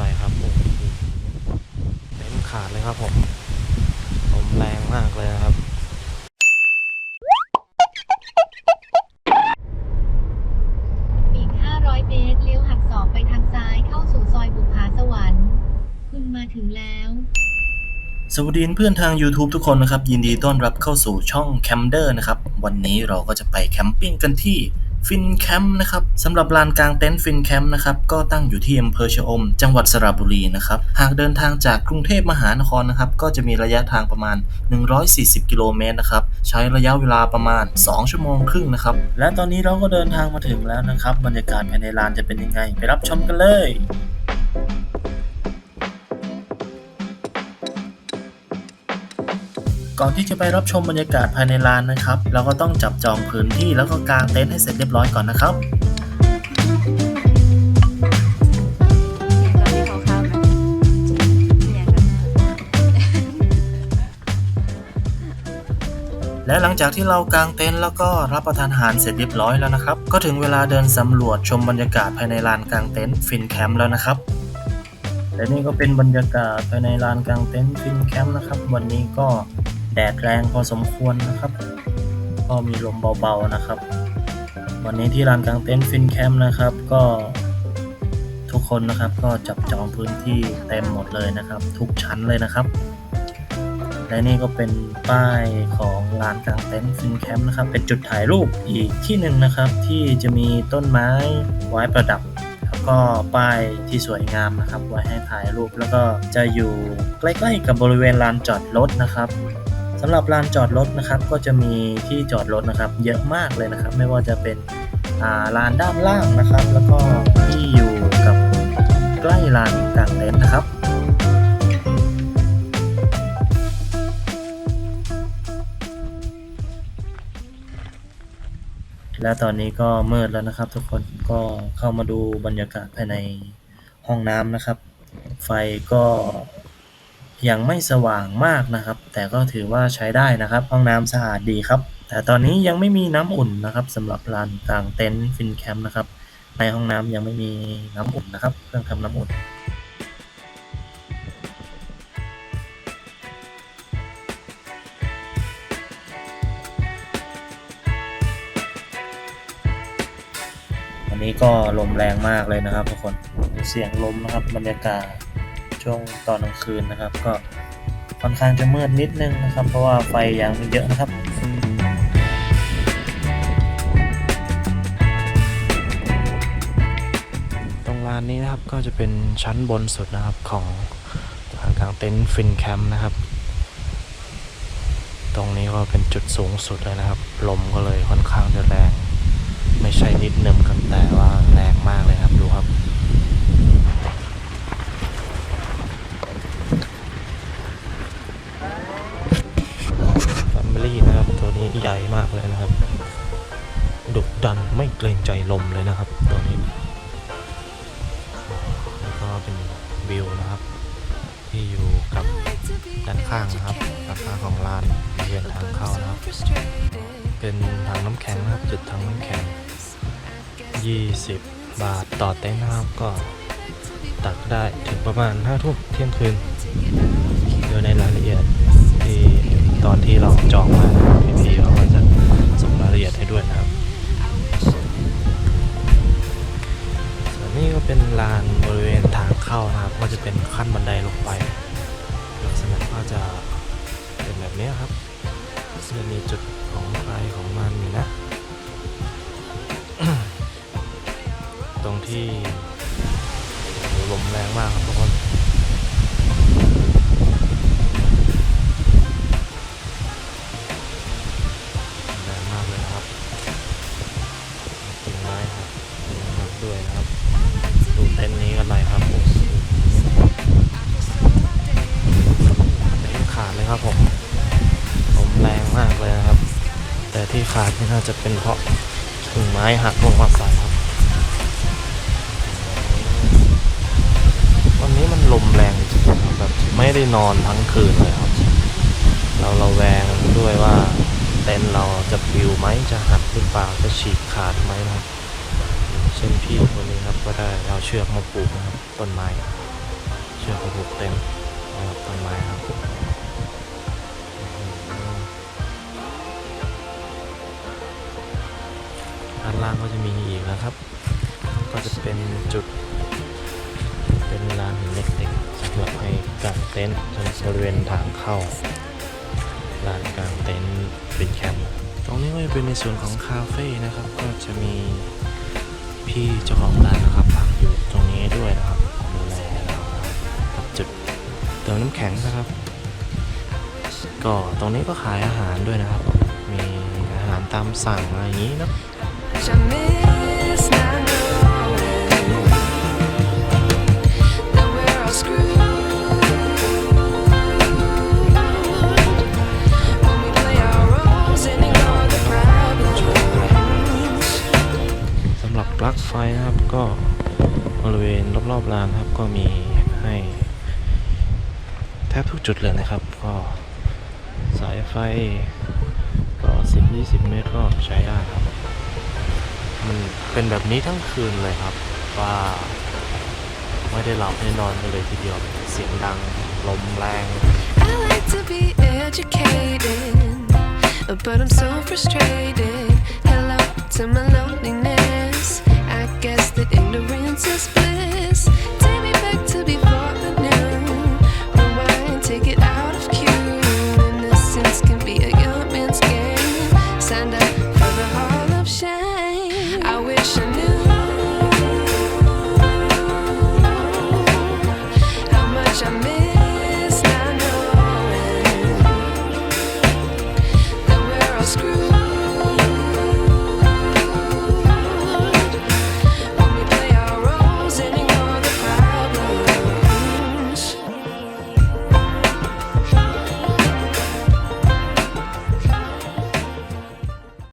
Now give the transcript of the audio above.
หน่อยครับโอ้โหเต็มขาดเลยครับผมลมแรงมากเลยนะครับอีก 500 เมตรเลี้ยวหักศอกไปทางซ้ายเข้าสู่ซอยบุภาสวรรค์ คุณมาถึงแล้ว สวัสดีเพื่อนทาง YouTube ทุกคนนะครับ ยินดีต้อนรับเข้าสู่ช่อง c a m d e r นะครับ วันนี้เราก็จะไปแคมปิ้งกันที่ ฟินแคมป์นะครับสำหรับลานกลางเต็นท์ฟินแคมป์นะครับก็ตั้งอยู่ที่อำเภอชะอม จังหวัดสระบุรีนะครับหากเดินทางจากกรุงเทพมหานครนะครับก็จะมีระยะทางประมาณ 140 กิโลเมตรนะครับใช้ระยะเวลาประมาณ 2 ชั่วโมงครึ่งนะครับและตอนนี้เราก็เดินทางมาถึงแล้วนะครับบรรยากาศภายในลานจะเป็นยังไง ไปรับชมกันเลย ก่อนที่จะไปรับชมบรรยากาศภายในลานนะครับ เราก็ต้องจับจองพื้นที่แล้วก็กางเต็นท์ให้เสร็จเรียบร้อยก่อนนะครับและหลังจากที่เรากางเต็นท์แล้วก็รับประทานอาหารเสร็จเรียบร้อยแล้วนะครับ ก็ถึงเวลาเดินสำรวจชมบรรยากาศภายในลานกางเต็นท์ฟินแคมป์แล้วนะครับและนี่ก็เป็นบรรยากาศภายในลานกางเต็นท์ฟินแคมป์นะครับ วันนี้ก็ แดดแรงพอสมควรนะครับ ก็มีลมเบาๆนะครับ วันนี้ที่ลานกลางเต็นท์ฟินแคมป์นะครับ ก็ทุกคนนะครับก็จับจองพื้นที่เต็มหมดเลยนะครับ ทุกชั้นเลยนะครับ และนี่ก็เป็นป้ายของลานกลางเต็นท์ฟินแคมป์นะครับ เป็นจุดถ่ายรูปอีกที่หนึ่งนะครับ ที่จะมีต้นไม้ไว้ประดับแล้วก็ป้ายที่สวยงามนะครับ ไว้ให้ถ่ายรูปแล้วก็จะอยู่ใกล้ๆกับบริเวณลานจอดรถนะครับ สำหรับลานจอดรถนะครับก็จะมีที่จอดรถนะครับ เยอะมากเลยนะครับ ไม่ว่าจะเป็นาลานด้านล่างนะครับ แล้วก็ที่อยู่กับใกล้ลานกลางเต็นท์นะครับและตอนนี้ก็มืดแล้วนะครับ ทุกคนก็เข้ามาดูบรรยากาศภายในห้องน้ำนะครับ ไฟก็ ยังไม่สว่างมากนะครับ แต่ก็ถือว่าใช้ได้นะครับ ห้องน้ำสะอาดดีครับ แต่ตอนนี้ยังไม่มีน้ำอุ่นนะครับสำหรับลานกลางเต็นท์ฟินแคมป์นะครับ ในห้องน้ำยังไม่มีน้ำอุ่นนะครับ เครื่องทำน้ำอุ่นวันนี้ก็ลมแรงมากเลยนะครับทุกคน เสียงลมนะครับบรรยากาศ ช่วงตอนกลางคืนนะครับ ก็ค่อนข้างจะมืดนิดนึงนะครับ เพราะว่าไฟยังม่เยอะนะครับตรงลานนี้นะครับก็จะเป็นชั้นบนสุดนะครับของลานกลางเต็นท์ฟินแคมป์นะครับ ตรงนี้ก็เป็นจุดสูงสุดเลยนะครับ ลมก็เลยค่อนข้างจะแรง ไม่ใช่นิดหนึงครับแต่ว่าแรงมากเลยครับดูครับ ลี่นะครับ ตัวนี้ใหญ่มากเลยนะครับ ดุดันไม่เกรงใจลมเลยนะครับ ตัวนี้แล้วก็เป็นวิวนะครับ ที่อยู่กับด้านข้างนะครับด้านข้างของลานบริเวณทางเข้านะครับ เป็นถังน้ำแข็งนะครับจุดถังน้ำแข็ง 20 บาทต่อเต็นท์นะครับก็ตักได้ถึงประมาณ5ทุ่มเที่ยงคืนเดี๋ยวในรายละเอียด ตอนที่เราจองมาพี่พีเขาก็จะส่งรายละเอียดให้ด้วยนะครับส่วนนี้ก็เป็นลานบริเวณทางเข้านะครับ ก็จะเป็นขั้นบันไดลงไปลักษณะก็จะเป็นแบบนี้ครับจะมีจุดของใครของมันอยู่นะ ตรงที่ลมแรงมากครับทุกคน ยครับ ดูเต็นท์นี้กันหน่อยครับโอ้โหเต็นท์ขาดเลยครับผมลมแรงมากเลยนะครับ แต่ที่ขาดนี่น่าจะเป็นเพราะกิ่งไม้หักลงมาใส่ครับ วันนี้มันลมแรงจริงๆแบบไม่ได้นอนทั้งคืนเลยครับ เราเราแวงด้วยว่าเต็นท์เราจะปิวไหมจะหักหรือเปล่าจะฉีกขาดไหมนะครับ เช่นพี่คนนี้ครับก็ได้เอาเชือกมาผูกนะครับต้นไม้ เชือกกระผูกเต็มนะครับต้นไม้ครับด้านล่างก็จะมีอีกนะครับ ก็จะเป็นจุด เป็นลานหินเล็กๆสำหรับให้กางเต็นท์จนบริเวณทางเข้าลานกางเต็นท์เป็นแคมป์ตรงนี้ก็จะเป็นในส่วนของคาเฟ่นะครับ ก็จะมี พี่เจ้าของร้านนะครับฝากอยู่ตรงนี้ด้วยนะครับดูแลเราครับจุดเติมน้ำแข็งนะครับ ก็ตรงนี้ก็ขายอาหารด้วยนะครับ มีอาหารตามสั่งอะไรอย่างนี้เนาะ อบๆลานครับก็มีให้แทบทุกจุดเลยนะครับ ก็สายไฟก็10-20 เมตรก็ใช้ได้ครับ มันเป็นแบบนี้ทั้งคืนเลยครับ ว่าไม่ได้หลับไม่นอนกันเลยทีเดียวเสียงดังลมแรง I like to be educated, but I'm so frustrated. Hello to my loneliness. I guess that ignorance is bliss.